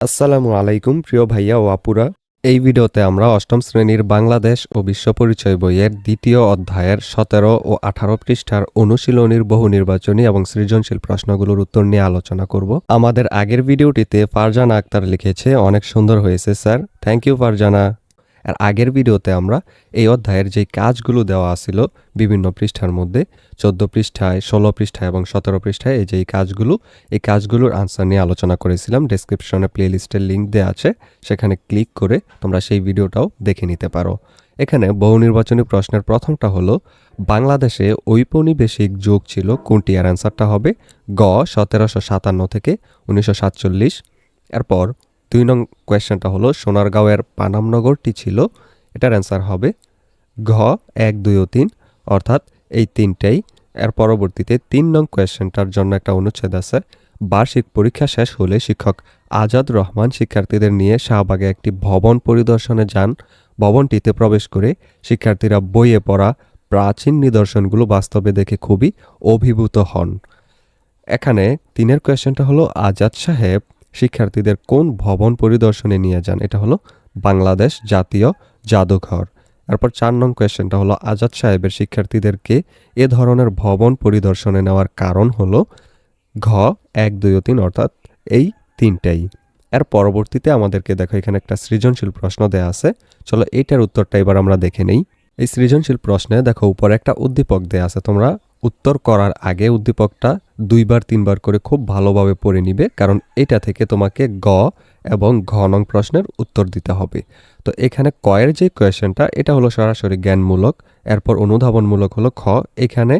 আসসালামু আলাইকুম, প্রিয় ভাইয়া ও আপুরা। এই ভিডিওতে আমরা অষ্টম শ্রেণির বাংলাদেশ ও বিশ্ব পরিচয় বইয়ের দ্বিতীয় অধ্যায়ের সতেরো ও আঠারো পৃষ্ঠার অনুশীলনীর বহু নির্বাচনী এবং সৃজনশীল প্রশ্নগুলোর উত্তর নিয়ে আলোচনা করব। আমাদের আগের ভিডিওটিতে ফারজানা আক্তার লিখেছে, অনেক সুন্দর হয়েছে স্যার। Thank you Farzana. আর আগের ভিডিওতে আমরা এই অধ্যায়ের যে কাজগুলো দেওয়া আছিল বিভিন্ন পৃষ্ঠার মধ্যে, চোদ্দ পৃষ্ঠায়, ষোলো পৃষ্ঠায় এবং সতেরো পৃষ্ঠায় এই যে কাজগুলো, এই কাজগুলোর আনসার নিয়ে আলোচনা করেছিলাম। ডেসক্রিপশনে প্লেলিস্টের লিঙ্ক দেওয়া আছে, সেখানে ক্লিক করে তোমরা সেই ভিডিওটাও দেখে নিতে পারো। এখানে বহু নির্বাচনী প্রশ্নের প্রথমটা হলো, বাংলাদেশে ঔপনিবেশিক যুগ ছিল, কোনটি? এর অ্যান্সারটা হবে গ, সতেরোশো সাতান্ন থেকে উনিশশো সাতচল্লিশ। এরপর দুই নং কোয়েশ্চেনটা হলো, সোনারগাঁওয়ের পানামনগরটি ছিল, এটার অ্যান্সার হবে ঘ, এক, দুই ও তিন, অর্থাৎ এই তিনটাই। এর পরবর্তীতে তিন নং কোয়েশ্চেনটার জন্য একটা অনুচ্ছেদ আছে, বার্ষিক পরীক্ষা শেষ হলে শিক্ষক আজাদ রহমান শিক্ষার্থীদের নিয়ে শাহবাগে একটি ভবন পরিদর্শনে যান। ভবনটিতে প্রবেশ করে শিক্ষার্থীরা বইয়ে পড়া প্রাচীন নিদর্শনগুলো বাস্তবে দেখে খুবই অভিভূত হন। এখানে তিনের কোয়েশ্চেনটা হলো, আজাদ সাহেব শিক্ষার্থীদের কোন ভবন পরিদর্শনে নিয়ে যান? এটা হলো বাংলাদেশ জাতীয় জাদুঘর। এরপর চার নং কোয়েশ্চেনটা হলো, আজাদ সাহেবের শিক্ষার্থীদেরকে এ ধরনের ভবন পরিদর্শনে নেওয়ার কারণ হলো ঘ, এক, দুই ও তিন, অর্থাৎ এই তিনটাই। এর পরবর্তীতে আমাদেরকে দেখো, এখানে একটা সৃজনশীল প্রশ্ন দেয়া আছে। চলো এইটার উত্তরটা এবার আমরা দেখে নেই। এই সৃজনশীল প্রশ্নে দেখো উপরে একটা উদ্দীপক দেয়া আছে। তোমরা উত্তর করার আগে উদ্দীপকটা দুইবার, তিনবার করে খুব ভালোভাবে পড়ে নিবে, কারণ এটা থেকে তোমাকে গ এবং ঘ নং প্রশ্নের উত্তর দিতে হবে। তো এখানে কয়ের যে কোয়েশ্চেনটা, এটা হলো সরাসরি জ্ঞানমূলক, এরপর অনুধাবনমূলক হলো খ। এখানে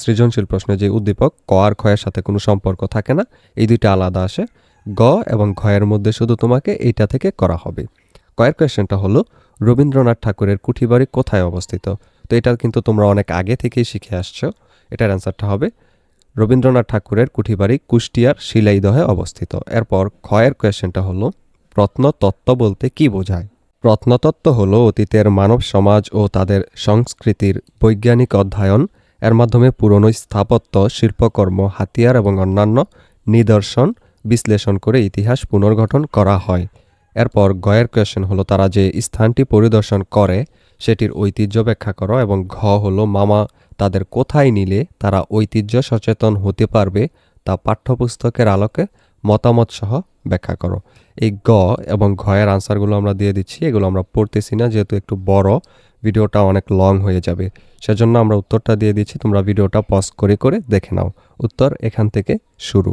সৃজনশীল প্রশ্নে যে উদ্দীপক, ক আর ক্ষয়ের সাথে কোনো সম্পর্ক থাকে না, এই দুইটা আলাদা আসে। গ এবং ঘয়ের মধ্যে শুধু তোমাকে এইটা থেকে করা হবে। কয়ের কোয়েশ্চেনটা হলো রবীন্দ্রনাথ ঠাকুরের কুঠিবাড়ি কোথায় অবস্থিত? তো এটা কিন্তু তোমরা অনেক আগে থেকেই শিখে আসছো। এটার অ্যান্সারটা হবে, রবীন্দ্রনাথ ঠাকুরের কুঠিবাড়ি কুষ্টিয়ার শিলাইদহে অবস্থিত। এরপর ক্ষয়ের কোয়েশ্চেনটা হলো, প্রত্নতত্ত্ব বলতে কি বোঝায়? প্রত্নতত্ত্ব হলো অতীতের মানব সমাজ ও তাদের সংস্কৃতির বৈজ্ঞানিক অধ্যয়ন, এর মাধ্যমে পুরনো স্থাপত্য, শিল্পকর্ম, হাতিয়ার এবং অন্যান্য নিদর্শন বিশ্লেষণ করে ইতিহাস পুনর্গঠন করা হয়। এরপর গয়ের কোয়েশ্চেন হলো তারা যে স্থানটি পরিদর্শন করে, সেটির ঐতিহ্য ব্যাখ্যা করো এবং ঘ হলো মামা, তাদের কোথায় নিলে তারা ঐতিহ্য সচেতন হতে পারবে তা পাঠ্যপুস্তকের আলোকে মতামত সহ ব্যাখ্যা করো। এই গ এবং ঘয়ের আনসারগুলো আমরা দিয়ে দিচ্ছি, এগুলো আমরা পড়তেছি না, যেহেতু একটু বড়, ভিডিওটা অনেক লং হয়ে যাবে। সেজন্য আমরা উত্তরটা দিয়ে দিচ্ছি, তোমরা ভিডিওটা পজ করে করে দেখে নাও। উত্তর এখান থেকে শুরু।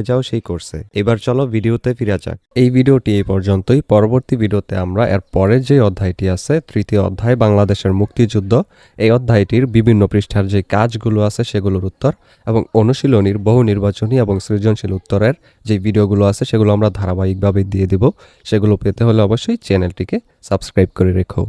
হয়ে যাও সেই কোর্সে এবার চলো ভিডিওতে ফিরে যাক। এই ভিডিওটি এই পর্যন্তই। পরবর্তী ভিডিওতে আমরা এর পরের যে অধ্যায়টি আছে, তৃতীয় অধ্যায়, বাংলাদেশের মুক্তিযুদ্ধ, এই অধ্যায়টির বিভিন্ন পৃষ্ঠার যে কাজগুলো আছে সেগুলোর উত্তর এবং অনুশীলনীর বহু নির্বাচনী এবং সৃজনশীল উত্তরের যে ভিডিওগুলো আছে সেগুলো আমরা ধারাবাহিকভাবে দিয়ে দিব। সেগুলো পেতে হলে অবশ্যই চ্যানেলটিকে সাবস্ক্রাইব করে রেখো।